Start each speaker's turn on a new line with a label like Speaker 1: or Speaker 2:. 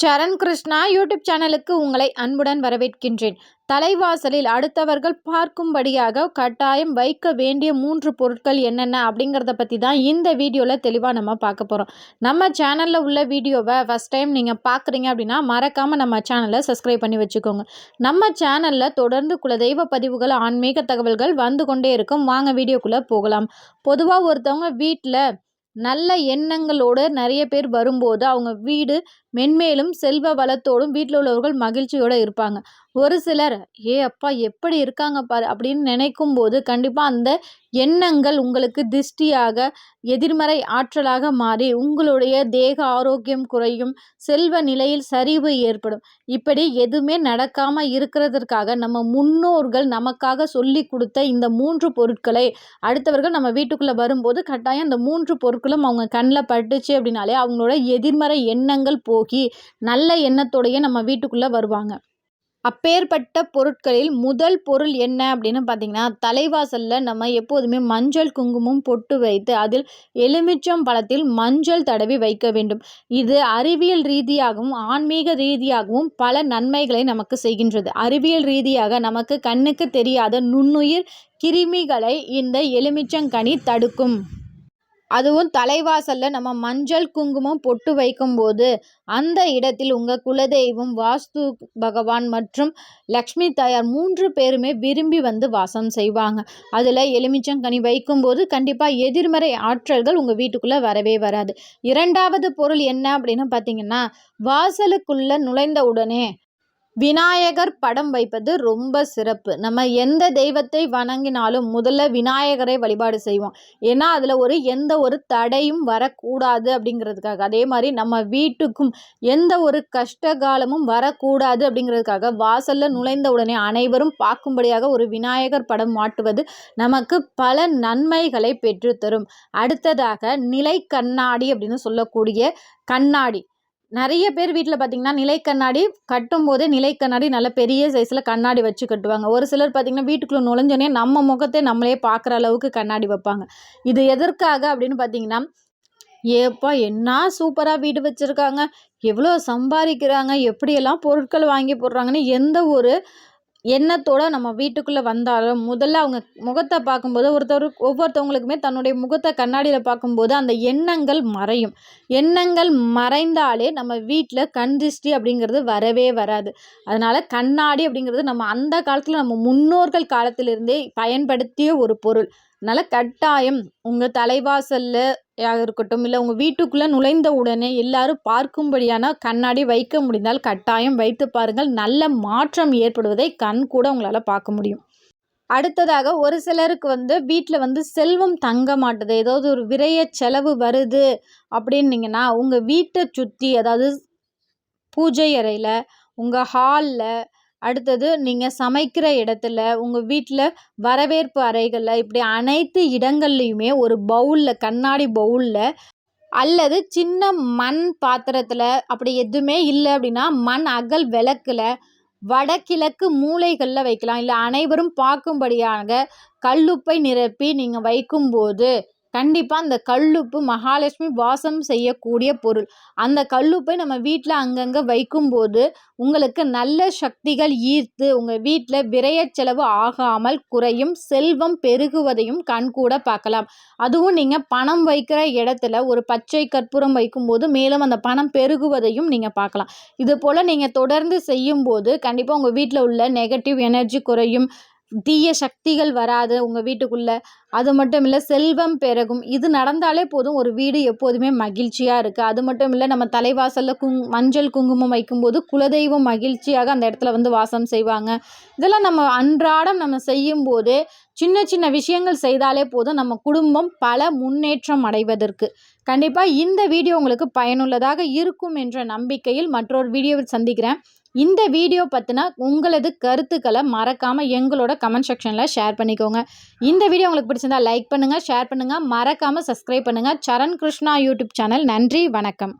Speaker 1: சரண் Krishna YouTube சேனலுக்கு உங்களை அன்புடன் வரவேற்கின்றேன். தலைவாசலில் அடுத்தவர்கள் பார்க்கும்படியாக கட்டாயம் வைக்க வேண்டிய மூன்று பொருட்கள் என்னென்ன அப்படிங்கிறத பற்றி தான் இந்த வீடியோவில் தெளிவாக நம்ம பார்க்க போகிறோம் நம்ம சேனலில் உள்ள வீடியோவை ஃபஸ்ட் டைம் நீங்கள் பார்க்குறீங்க அப்படின்னா மறக்காமல் நம்ம சேனலை சப்ஸ்கிரைப் பண்ணி வச்சுக்கோங்க. நம்ம சேனலில் தொடர்ந்து குலதெய்வ பதிவுகள் ஆன்மீக தகவல்கள் வந்து கொண்டே இருக்கும். வாங்க வீடியோக்குள்ளே போகலாம். பொதுவாக ஒருத்தவங்க வீட்டில் நல்ல எண்ணங்களோடு நிறைய பேர் வரும்போது அவங்க வீடு மென்மேலும் செல்வ வளத்தோடும் வீட்டில் உள்ளவர்கள் மகிழ்ச்சியோடு இருப்பாங்க. ஒரு சிலர் ஏ அப்பா எப்படி இருக்காங்க பாரு அப்படின்னு நினைக்கும் போது கண்டிப்பாக அந்த எண்ணங்கள் உங்களுக்கு திஷ்டியாக எதிர்மறை ஆற்றலாக மாறி உங்களுடைய தேக ஆரோக்கியம் குறையும் செல்வ நிலையில் சரிவு ஏற்படும். இப்படி எதுவுமே நடக்காமல் இருக்கிறதற்காக நம்ம முன்னோர்கள் நமக்காக சொல்லி கொடுத்த இந்த மூன்று பொருட்களை அடுத்தவர்கள் நம்ம வீட்டுக்குள்ளே வரும்போது கட்டாயம் அந்த மூன்று பொருட்களும் அவங்க கண்ணில் பட்டுச்சு அப்படின்னாலே அவங்களோட எதிர்மறை எண்ணங்கள் போ போகி நல்ல எண்ணத்தோடையே நம்ம வீட்டுக்குள்ளே வருவாங்க. அப்பேற்பட்ட பொருட்களில் முதல் பொருள் என்ன அப்படின்னு பார்த்தீங்கன்னா தலைவாசலில் நம்ம எப்போதுமே மஞ்சள் குங்குமம் பொட்டு வைத்து அதில் எலுமிச்சம் பழத்தில் மஞ்சள் தடவி வைக்க வேண்டும். இது அறிவியல் ரீதியாகவும் ஆன்மீக ரீதியாகவும் பல நன்மைகளை நமக்கு செய்கின்றது. அறிவியல் ரீதியாக நமக்கு கண்ணுக்கு தெரியாத நுண்ணுயிர் கிருமிகளை இந்த எலுமிச்சங்கனி தடுக்கும். அதுவும் தலைவாசலில் நம்ம மஞ்சள் குங்குமம் பொட்டு வைக்கும்போது அந்த இடத்தில் உங்கள் குலதெய்வம் வாஸ்து பகவான் மற்றும் லக்ஷ்மி தாயார் மூன்று பேருமே விரும்பி வந்து வாசம் செய்வாங்க. அதில் எலுமிச்சங்கனி வைக்கும்போது கண்டிப்பாக எதிர்மறை ஆற்றல்கள் உங்கள் வீட்டுக்குள்ளே வரவே வராது. இரண்டாவது பொருள் என்ன அப்படின்னு பார்த்தீங்கன்னா வாசலுக்குள்ளே நுழைந்த உடனே விநாயகர் படம் வைப்பது ரொம்ப சிறப்பு. நம்ம எந்த தெய்வத்தை வணங்கினாலும் முதல்ல விநாயகரை வழிபாடு செய்வோம். ஏன்னா அதில் ஒரு எந்த ஒரு தடையும் வரக்கூடாது அப்படிங்கிறதுக்காக. அதே மாதிரி நம்ம வீட்டுக்கும் எந்த ஒரு கஷ்ட காலமும் வரக்கூடாது அப்படிங்கிறதுக்காக வாசலில் நுழைந்த உடனே அனைவரும் பார்க்கும்படியாக ஒரு விநாயகர் படம் மாட்டுவது நமக்கு பல நன்மைகளை பெற்றுத்தரும். அடுத்ததாக நிலை கண்ணாடி அப்படின்னு சொல்லக்கூடிய கண்ணாடி. நிறைய பேர் வீட்டில் பார்த்தீங்கன்னா நிலை கண்ணாடி கட்டும் போதே நிலை கண்ணாடி நல்ல பெரிய சைஸில் கண்ணாடி வச்சு கட்டுவாங்க. ஒரு சிலர் பார்த்திங்கன்னா வீட்டுக்குள்ளே நுழைஞ்சோனே நம்ம முகத்தை நம்மளே பார்க்குற அளவுக்கு கண்ணாடி வைப்பாங்க. இது எதற்காக அப்படின்னு பார்த்தீங்கன்னா ஏப்பா என்ன சூப்பராக வீடு வச்சுருக்காங்க. எவ்வளோ சம்பாதிக்கிறாங்க. எப்படியெல்லாம் பொருட்கள் வாங்கி போடுறாங்கன்னு எந்த ஒரு எண்ணத்தோடு நம்ம வீட்டுக்குள்ளே வந்தாலும் முதல்ல அவங்க முகத்தை பார்க்கும்போது ஒருத்தர் ஒவ்வொருத்தவங்களுக்குமே தன்னுடைய முகத்தை கண்ணாடியில் பார்க்கும்போது அந்த எண்ணங்கள் மறையும். எண்ணங்கள் மறைந்தாலே நம்ம வீட்டில் கண் திருஷ்டி அப்படிங்கிறது வரவே வராது. அதனால் கண்ணாடி அப்படிங்கிறது நம்ம அந்த காலத்தில் நம்ம முன்னோர்கள் காலத்திலிருந்தே பயன்படுத்திய ஒரு பொருள். அதனால் கட்டாயம். உங்கள் தலைவாசலில் இருக்கட்டும் இல்லை உங்கள் வீட்டுக்குள்ளே நுழைந்த உடனே எல்லாரும் பார்க்கும்படியான கண்ணாடி வைக்க முடிந்தால் கட்டாயம் வைத்து பாருங்கள். நல்ல மாற்றம் ஏற்படுவதை கண் கூட உங்களால் பார்க்க முடியும். அடுத்ததாக ஒரு சிலருக்கு வந்து வீட்டில் வந்து செல்வம் தங்க மாட்டுது. ஏதாவது ஒரு விரைய செலவு வருது அப்படின்னீங்கன்னா உங்கள் வீட்டை சுற்றி அதாவது பூஜை அறையில் உங்கள் ஹாலில் அடுத்தது நீங்கள் சமைக்கிற இடத்துல உங்கள் வீட்டில் வரவேற்பு அறைகளில் இப்படி அனைத்து இடங்கள்லையுமே ஒரு பவுலில் கண்ணாடி பவுலில் அல்லது சின்ன மண் பாத்திரத்தில் அப்படி எதுவுமே இல்லை அப்படின்னா மண் அகல் விளக்கில் வடகிழக்கு மூலைகளில் வைக்கலாம். இல்லை அனைவரும் பார்க்கும்படியாக கல்லுப்பை நிரப்பி நீங்கள் வைக்கும்போது கண்டிப்பாக அந்த கல்லுப்பு மகாலட்சுமி வாசம் செய்யக்கூடிய பொருள். அந்த கல்லுப்பை நம்ம வீட்டில் அங்கங்கே வைக்கும்போது உங்களுக்கு நல்ல சக்திகள் ஈர்த்து உங்கள் வீட்டில் விரைய செலவு ஆகாமல் குறையும் செல்வம் பெருகுவதையும் கண்கூட பார்க்கலாம். அதுவும் நீங்கள் பணம் வைக்கிற இடத்துல ஒரு பச்சை கற்பூரம் வைக்கும்போது மேலும் அந்த பணம் பெருகுவதையும் நீங்கள் பார்க்கலாம். இது போல் நீங்கள் தொடர்ந்து செய்யும்போது கண்டிப்பாக உங்கள் வீட்டில் உள்ள நெகட்டிவ் எனர்ஜி குறையும் தீய சக்திகள் வராது உங்கள் வீட்டுக்குள்ளே. அது மட்டும் இல்லை செல்வம் பெருகும். இது நடந்தாலே போதும் ஒரு வீடு எப்போதுமே மகிழ்ச்சியாக இருக்குது அது மட்டும் இல்லை நம்ம தலைவாசலில் குங் மஞ்சள் குங்குமம் வைக்கும்போது குலதெய்வம் மகிழ்ச்சியாக அந்த இடத்துல வந்து வாசம் செய்வாங்க. இதெல்லாம் நம்ம அன்றாடம் நம்ம செய்யும்போது சின்ன சின்ன விஷயங்கள் செய்தாலே போதும் நம்ம குடும்பம் பல முன்னேற்றம் அடைவதற்கு. கண்டிப்பாக இந்த வீடியோ உங்களுக்கு பயனுள்ளதாக இருக்கும் என்ற நம்பிக்கையில் மற்றொரு வீடியோவில் சந்திக்கிறேன். இந்த வீடியோ பற்றினா உங்களது கருத்துக்களை மறக்காமல் எங்களோட கமெண்ட் செக்ஷனில் ஷேர் பண்ணிக்கோங்க. இந்த வீடியோ உங்களுக்கு பிடிச்சிருந்தா லைக் பண்ணுங்கள் ஷேர் பண்ணுங்கள் மறக்காமல் சப்ஸ்கிரைப் பண்ணுங்கள் சரண் கிருஷ்ணா யூடியூப் சேனல் நன்றி வணக்கம்.